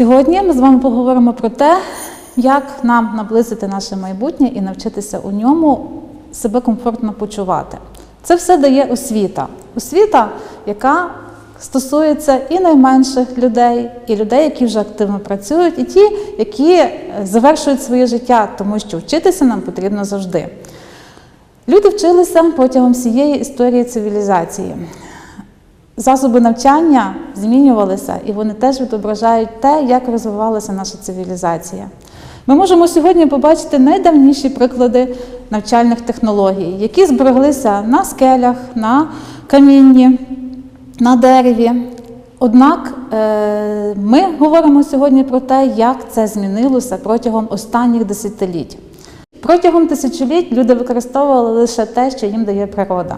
Сьогодні ми з вами поговоримо про те, як нам наблизити наше майбутнє і навчитися у ньому себе комфортно почувати. Це все дає освіта. Освіта, яка стосується і найменших людей, і людей, які вже активно працюють, і ті, які е, завершують своє життя, тому що вчитися нам потрібно завжди. Люди вчилися протягом всієї історії цивілізації. Засоби навчання змінювалися, і вони теж відображають те, як розвивалася наша цивілізація. Ми можемо сьогодні побачити найдавніші приклади навчальних технологій, які збереглися на скелях, на камінні, на дереві. Однак е, ми говоримо сьогодні про те, як це змінилося протягом останніх десятиліть. Протягом тисячоліть люди використовували лише те, що їм дає природа.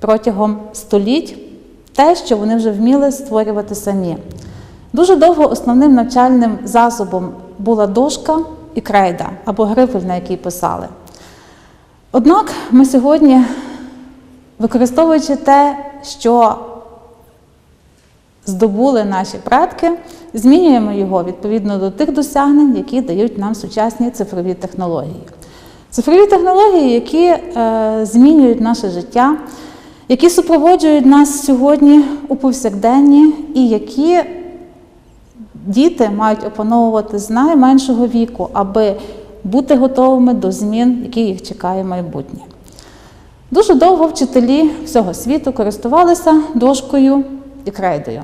Протягом століть те, що вони вже вміли створювати самі. Дуже довго основним навчальним засобом була дошка і крейда або грифель, на який писали. Однак ми сьогодні, використовуючи те, що здобули наші предки, змінюємо його відповідно до тих досягнень, які дають нам сучасні цифрові технології. Цифрові технології, які е, змінюють наше життя, які супроводжують нас сьогодні у повсякденні, і які діти мають опановувати з найменшого віку, аби бути готовими до змін, які їх чекає майбутнє. Дуже довго вчителі всього світу користувалися дошкою і крейдою.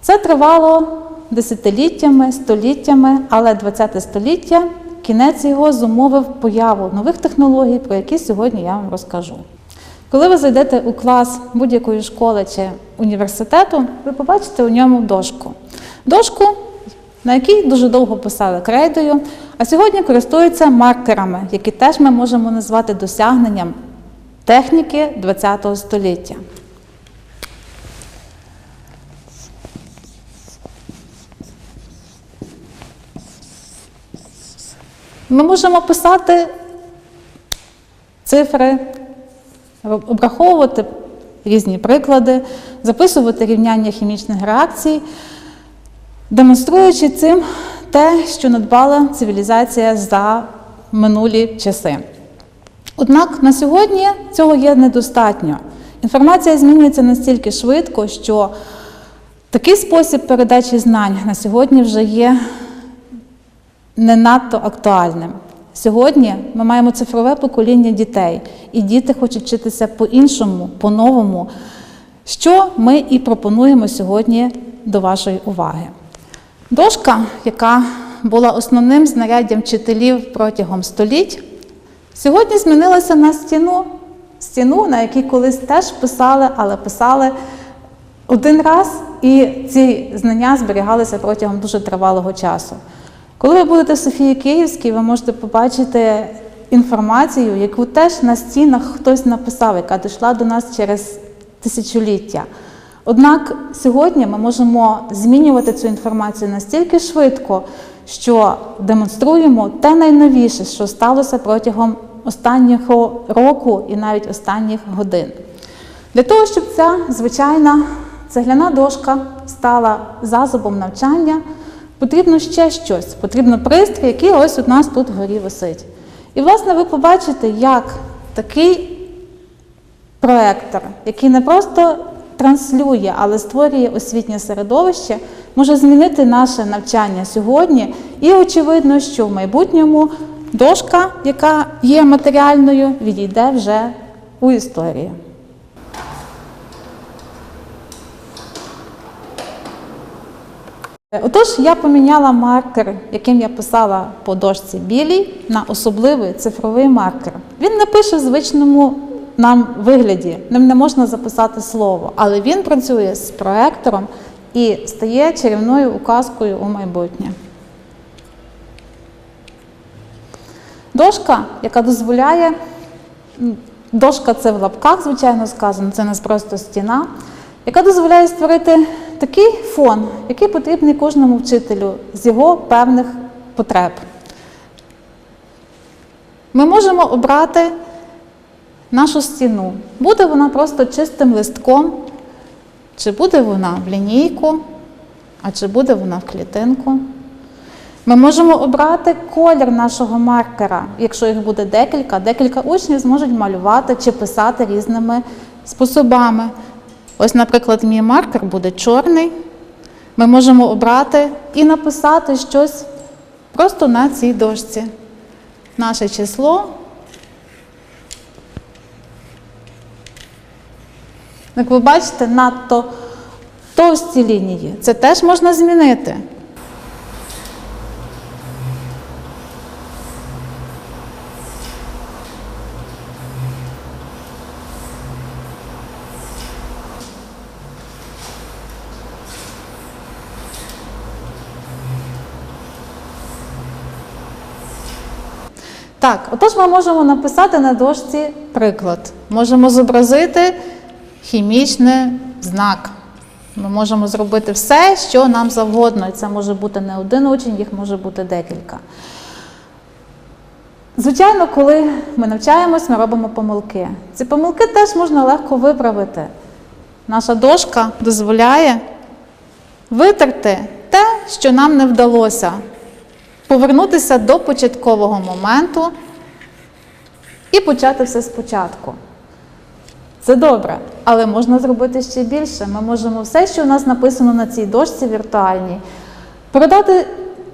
Це тривало десятиліттями, століттями, але ХХ століття кінець його зумовив появу нових технологій, про які сьогодні я вам розкажу. Коли ви зайдете у клас будь-якої школи чи університету, ви побачите у ньому дошку. Дошку, на якій дуже довго писали крейдою, а сьогодні користуються маркерами, які теж ми можемо назвати досягненням техніки ХХ століття. Ми можемо писати цифри, обраховувати різні приклади, записувати рівняння хімічних реакцій, демонструючи цим те, що надбала цивілізація за минулі часи. Однак на сьогодні цього є недостатньо. Інформація змінюється настільки швидко, що такий спосіб передачі знань на сьогодні вже є не надто актуальним. Сьогодні ми маємо цифрове покоління дітей, і діти хочуть вчитися по-іншому, по-новому, що ми і пропонуємо сьогодні до вашої уваги. Дошка, яка була основним знаряддям вчителів протягом століть, сьогодні змінилася на стіну, стіну, на якій колись теж писали, але писали один раз, і ці знання зберігалися протягом дуже тривалого часу. Коли ви будете в Софії Київській, ви можете побачити інформацію, яку теж на стінах хтось написав, яка дійшла до нас через тисячоліття. Однак сьогодні ми можемо змінювати цю інформацію настільки швидко, що демонструємо те найновіше, що сталося протягом останнього року і навіть останніх годин. Для того, щоб ця звичайна цегляна дошка стала засобом навчання, потрібно ще щось. Потрібно пристрій, який ось у нас тут вгорі висить. І, власне, ви побачите, як такий проектор, який не просто транслює, але створює освітнє середовище, може змінити наше навчання сьогодні. І очевидно, що в майбутньому дошка, яка є матеріальною, відійде вже у історію. Отож, я поміняла маркер, яким я писала по дошці білій, на особливий цифровий маркер. Він не пише в звичному нам вигляді, ним не можна записати слово, але він працює з проектором і стає чарівною указкою у майбутнє. Дошка, яка дозволяє, дошка це в лапках, звичайно сказано, це не просто стіна, яка дозволяє створити такий фон, який потрібний кожному вчителю з його певних потреб. Ми можемо обрати нашу стіну. Буде вона просто чистим листком, чи буде вона в лінійку, А чи буде вона в клітинку? Ми можемо обрати колір нашого маркера. Якщо їх буде декілька, декілька учнів зможуть малювати чи писати різними способами. Ось, наприклад, мій маркер буде чорний. Ми можемо обрати і написати щось просто на цій дошці. Наше число. Як ви бачите, надто товсті лінії. Це теж можна змінити. Так, отож ми можемо написати на дошці приклад. Можемо зобразити хімічний знак. Ми можемо зробити все, що нам завгодно. І це може бути не один учень, їх може бути декілька. Звичайно, коли ми навчаємось, ми робимо помилки. Ці помилки теж можна легко виправити. Наша дошка дозволяє витерти те, що нам не вдалося, повернутися до початкового моменту і почати все спочатку. Це добре, але можна зробити ще більше. Ми можемо все, що у нас написано на цій дошці віртуальній, передати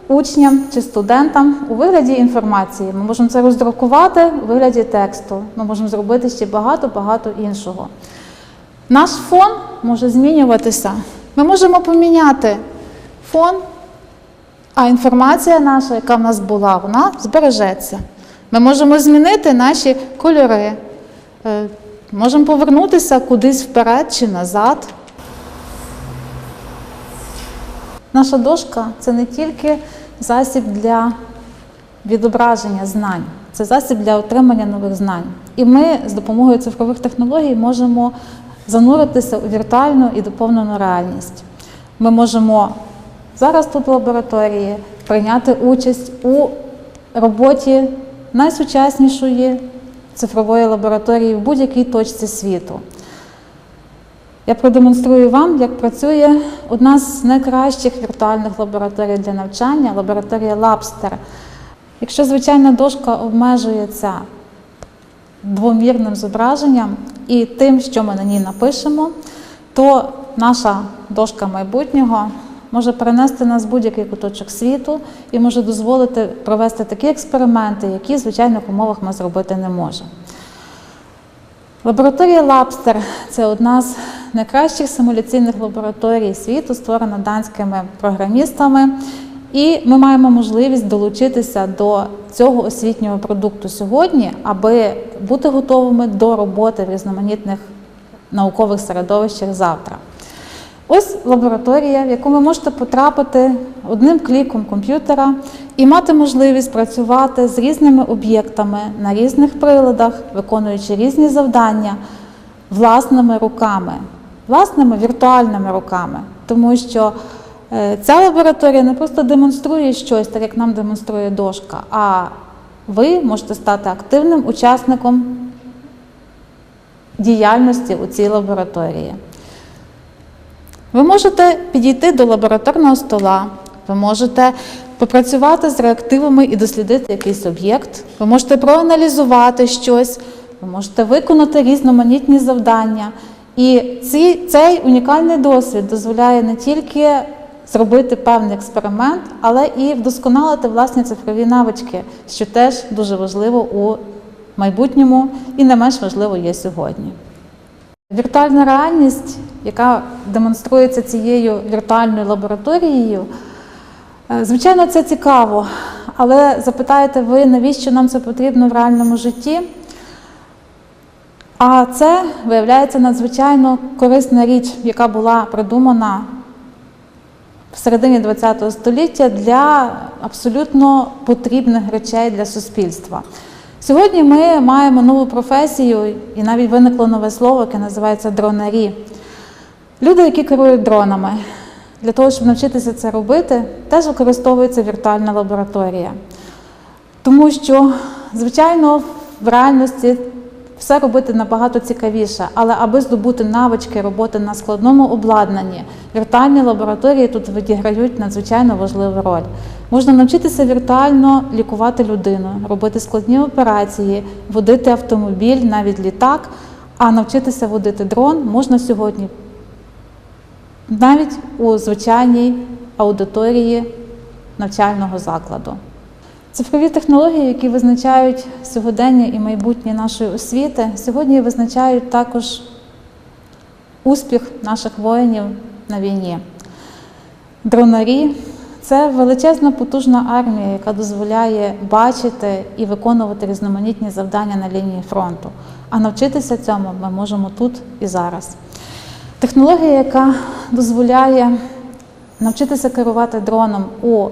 учням чи студентам у вигляді інформації. Ми можемо це роздрукувати у вигляді тексту. Ми можемо зробити ще багато-багато іншого. Наш фон може змінюватися. Ми можемо поміняти фон, а інформація наша, яка в нас була, вона збережеться. Ми можемо змінити наші кольори. Е, Можемо повернутися кудись вперед чи назад. Наша дошка це не тільки засіб для відображення знань, це засіб для отримання нових знань. І ми з допомогою цифрових технологій можемо зануритися у віртуальну і доповнену реальність. Ми можемо зараз тут в лабораторії прийняти участь у роботі найсучаснішої цифрової лабораторії в будь-якій точці світу. Я продемонструю вам, як працює одна з найкращих віртуальних лабораторій для навчання лабораторія Labster. Якщо звичайна дошка обмежується двомірним зображенням і тим, що ми на ній напишемо, то наша дошка майбутнього може перенести нас в будь-який куточок світу і може дозволити провести такі експерименти, які в звичайних умовах ми зробити не можемо. Лабораторія Лабстер це одна з найкращих симуляційних лабораторій світу, створена данськими програмістами. І ми маємо можливість долучитися до цього освітнього продукту сьогодні, аби бути готовими до роботи в різноманітних наукових середовищах завтра. Ось лабораторія, в яку ви можете потрапити одним кліком комп'ютера і мати можливість працювати з різними об'єктами на різних приладах, виконуючи різні завдання власними руками, власними віртуальними руками. Тому що е, ця лабораторія не просто демонструє щось, так як нам демонструє дошка, а ви можете стати активним учасником діяльності у цій лабораторії. Ви можете підійти до лабораторного стола, ви можете попрацювати з реактивами і дослідити якийсь об'єкт, ви можете проаналізувати щось, ви можете виконати різноманітні завдання. І ці, цей унікальний досвід дозволяє не тільки зробити певний експеримент, але і вдосконалити власні цифрові навички, що теж дуже важливо у майбутньому і не менш важливо є сьогодні. Віртуальна реальність, яка демонструється цією віртуальною лабораторією, е, звичайно, це цікаво. Але запитаєте ви, навіщо нам це потрібно в реальному житті? А це виявляється надзвичайно корисна річ, яка була придумана в середині ХХ століття для абсолютно потрібних речей для суспільства. Сьогодні ми маємо нову професію, і навіть виникло нове слово, яке називається дронарі. Люди, які керують дронами. Для того, щоб навчитися це робити, теж використовується віртуальна лабораторія. Тому що, звичайно, в реальності все робити набагато цікавіше, але аби здобути навички роботи на складному обладнанні, віртуальні лабораторії тут відіграють надзвичайно важливу роль. Можна навчитися віртуально лікувати людину, робити складні операції, водити автомобіль, навіть літак, а навчитися водити дрон можна сьогодні навіть у звичайній аудиторії навчального закладу. Цифрові технології, які визначають сьогодення і майбутнє нашої освіти, сьогодні визначають також успіх наших воїнів на війні. Дронарі це величезна потужна армія, яка дозволяє бачити і виконувати різноманітні завдання на лінії фронту. А навчитися цьому ми можемо тут і зараз. Технологія, яка дозволяє навчитися керувати дроном у е,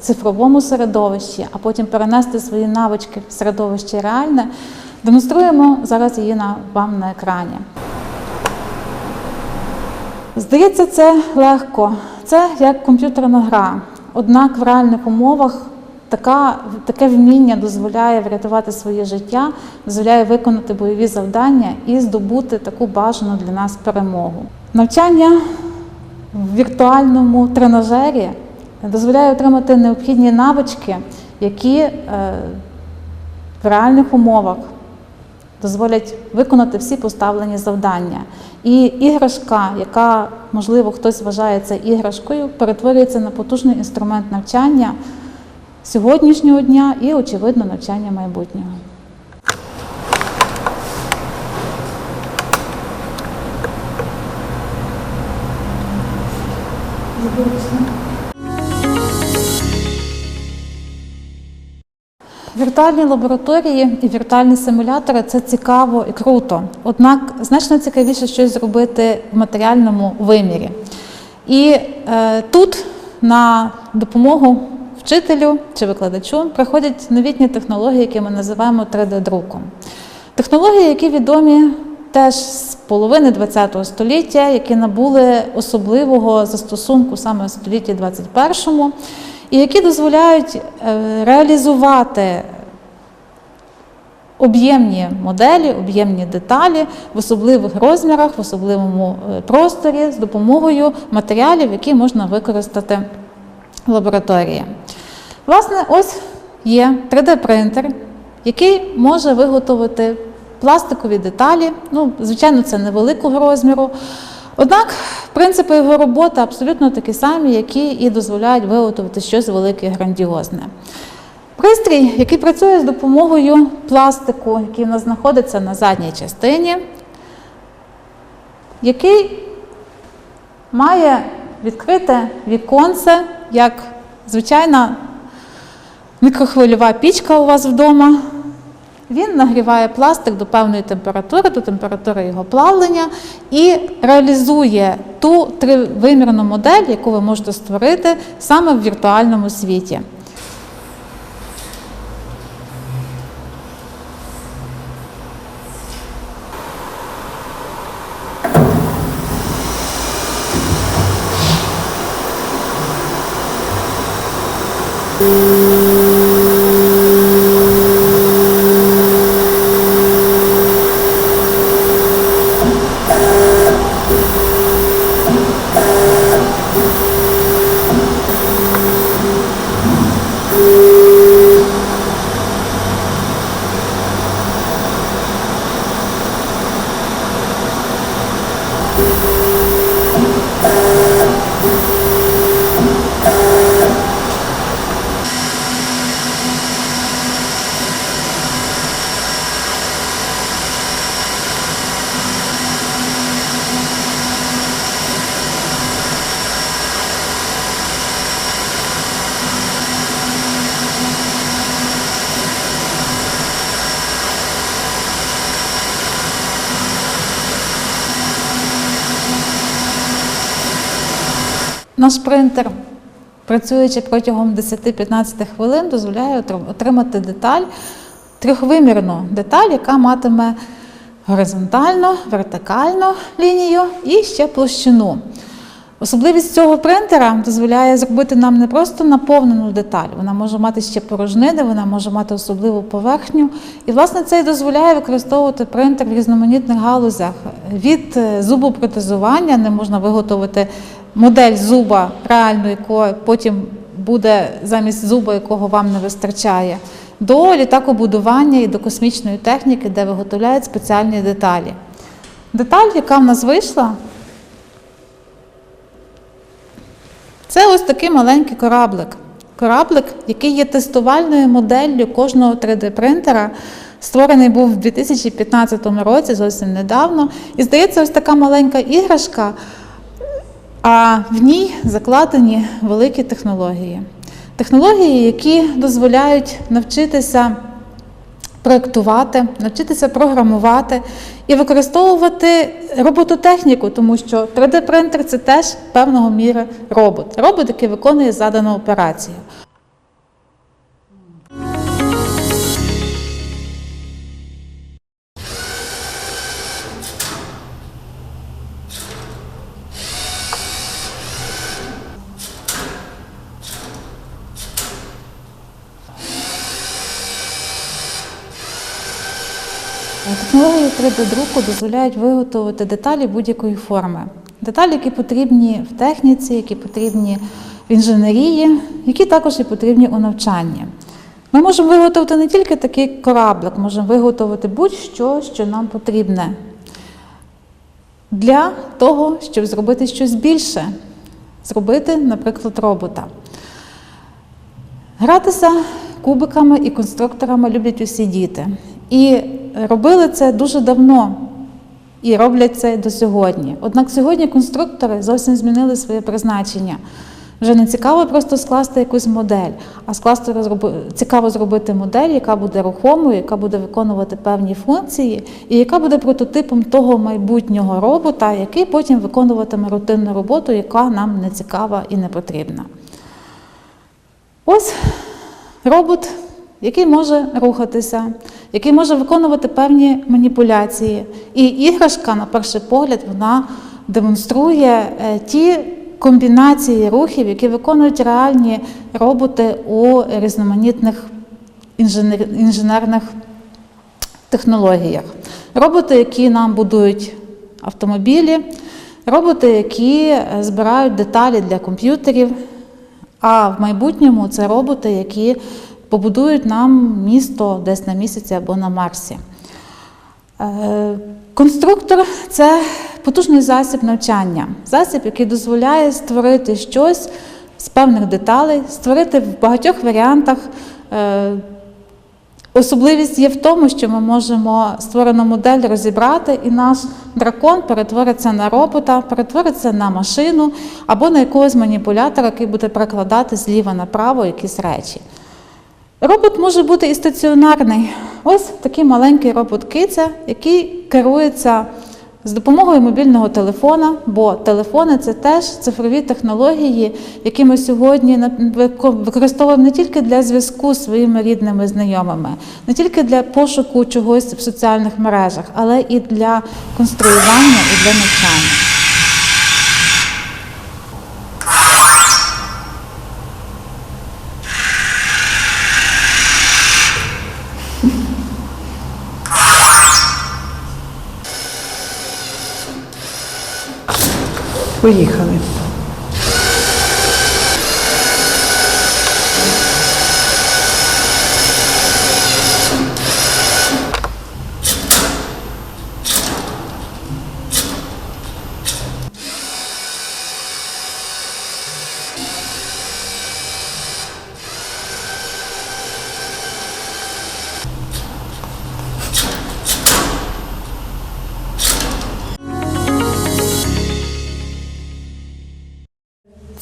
цифровому середовищі, а потім перенести свої навички в середовище реальне, демонструємо зараз її на, вам на екрані. Здається, це легко. Це як комп'ютерна гра. Однак в реальних умовах така, таке вміння дозволяє врятувати своє життя, дозволяє виконати бойові завдання і здобути таку бажану для нас перемогу. Навчання в віртуальному тренажері дозволяє отримати необхідні навички, які е, в реальних умовах дозволять виконати всі поставлені завдання. І іграшка, яка, можливо, хтось вважає це іграшкою, перетворюється на потужний інструмент навчання сьогоднішнього дня і, очевидно, навчання майбутнього. Віртуальні лабораторії і віртуальні симулятори це цікаво і круто. Однак значно цікавіше щось зробити в матеріальному вимірі. І е, тут на допомогу вчителю чи викладачу приходять новітні технології, які ми називаємо 3D-друком. Технології, які відомі теж з половини ХХ століття, які набули особливого застосунку саме в столітті 21-му, і які дозволяють е, реалізувати об'ємні моделі, об'ємні деталі в особливих розмірах, в особливому е, просторі з допомогою матеріалів, які можна використати лабораторії. Власне, ось є 3D-принтер, який може виготовити пластикові деталі. Ну, звичайно, це невеликого розміру. Однак принципи його роботи абсолютно такі самі, які і дозволяють виготовити щось велике і грандіозне. Пристрій, який працює з допомогою пластику, який в нас знаходиться на задній частині, який має відкрите віконце, як звичайна мікрохвильова пічка у вас вдома. Він нагріває пластик до певної температури, до температури його плавлення, і реалізує ту тривимірну модель, яку ви можете створити саме в віртуальному світі. Наш принтер, працюючи протягом 10-15 хвилин, дозволяє отримати деталь, трьохвимірну деталь, яка матиме горизонтальну, вертикальну лінію і ще площину. Особливість цього принтера дозволяє зробити нам не просто наповнену деталь, вона може мати ще порожнини, вона може мати особливу поверхню. І, власне, це і дозволяє використовувати принтер в різноманітних галузях. Від е, зубопротезування не можна виготовити модель зуба реальну, якого потім буде замість зуба, якого вам не вистачає, до літакобудування і до космічної техніки, де виготовляють спеціальні деталі. Деталь, яка в нас вийшла, це ось такий маленький кораблик. Кораблик, який є тестувальною моделлю кожного 3D-принтера. Створений був в 2015 році, зовсім недавно. І здається, ось така маленька іграшка, а в ній закладені великі технології. Технології, які дозволяють навчитися проєктувати, навчитися програмувати і використовувати робототехніку, тому що 3D-принтер це теж певного міри робот. Робот, який виконує задану операцію. 3D-друку дозволяють виготовити деталі будь-якої форми. Деталі, які потрібні в техніці, які потрібні в інженерії, які також і потрібні у навчанні. Ми можемо виготовити не тільки такий кораблик, можемо виготовити будь-що, що нам потрібне для того, щоб зробити щось більше, зробити, наприклад, робота. Гратися кубиками і конструкторами люблять усі діти. І робили це дуже давно і роблять це до сьогодні. Однак сьогодні конструктори зовсім змінили своє призначення. Вже не цікаво просто скласти якусь модель, а скласти розроби- цікаво зробити модель, яка буде рухомою, яка буде виконувати певні функції, і яка буде прототипом того майбутнього робота, який потім виконуватиме рутинну роботу, яка нам не цікава і не потрібна. Ось робот, який може рухатися, який може виконувати певні маніпуляції. І іграшка, на перший погляд, вона демонструє е, ті комбінації рухів, які виконують реальні роботи у різноманітних інженер- інженерних технологіях. Роботи, які нам будують автомобілі, роботи, які е, збирають деталі для комп'ютерів. А в майбутньому це роботи, які побудують нам місто десь на місяці або на Марсі. Е, Конструктор це потужний засіб навчання, засіб, який дозволяє створити щось з певних деталей, створити в багатьох варіантах. Особливість є в тому, що ми можемо створену модель розібрати, і наш дракон перетвориться на робота, перетвориться на машину або на якогось маніпулятора, який буде перекладати зліва направо якісь речі. Робот може бути і стаціонарний. Ось такий маленький робот-киця, який керується з допомогою мобільного телефона, бо телефони це теж цифрові технології, які ми сьогодні використовуємо не тільки для зв'язку з своїми рідними знайомими, не тільки для пошуку чогось в соціальних мережах, але і для конструювання і для навчання. Поїхали.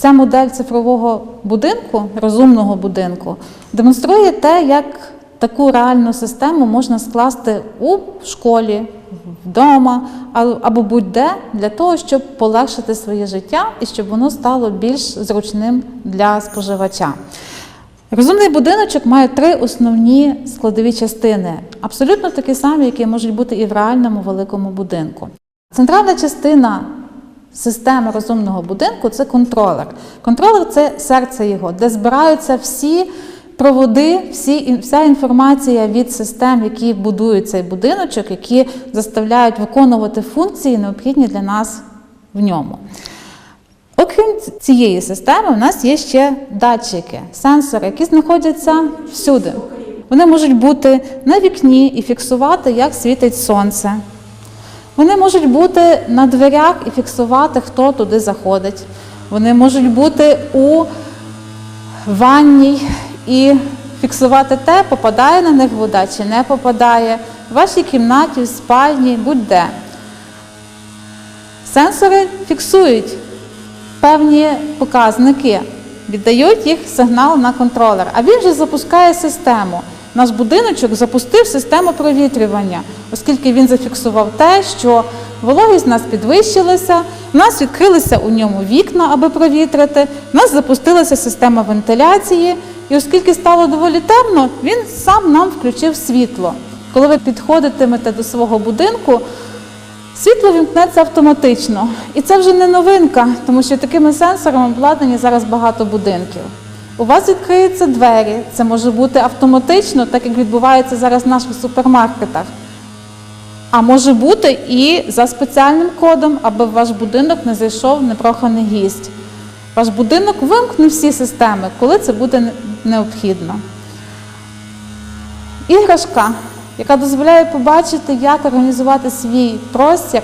Ця модель цифрового будинку, розумного будинку, демонструє те, як таку реальну систему можна скласти у школі, вдома або будь-де для того, щоб полегшити своє життя і щоб воно стало більш зручним для споживача. Розумний будиночок має три основні складові частини, абсолютно такі самі, які можуть бути і в реальному великому будинку. Центральна частина системи розумного будинку це контролер. Контролер це серце його, де збираються всі проводи, всі, вся інформація від систем, які будують цей будиночок, які заставляють виконувати функції, необхідні для нас в ньому. Окрім цієї системи, у нас є ще датчики, сенсори, які знаходяться всюди. Вони можуть бути на вікні і фіксувати, як світить сонце. Вони можуть бути на дверях і фіксувати, хто туди заходить. Вони можуть бути у ванній і фіксувати те, попадає на них вода чи не попадає, в вашій кімнаті, в спальні, будь-де. Сенсори фіксують певні показники, віддають їх сигнал на контролер, а він же запускає систему. Наш будиночок запустив систему провітрювання, оскільки він зафіксував те, що вологість у нас підвищилася, у нас відкрилися у ньому вікна, аби провітрити, у нас запустилася система вентиляції, і оскільки стало доволі темно, він сам нам включив світло. Коли ви підходитимете до свого будинку, Світло вімкнеться автоматично. І це вже не новинка, тому що такими сенсорами обладнані зараз багато будинків. У вас відкриються двері, це може бути автоматично, так як відбувається зараз в наших супермаркетах. А може бути і за спеціальним кодом, аби в ваш будинок не зайшов непроханий гість. Ваш будинок вимкне всі системи, коли це буде необхідно. Іграшка, яка дозволяє побачити, як організувати свій простір,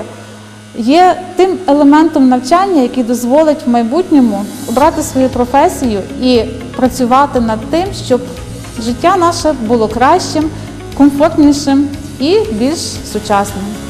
є тим елементом навчання, який дозволить в майбутньому обрати свою професію і працювати над тим, щоб життя наше було кращим, комфортнішим і більш сучасним.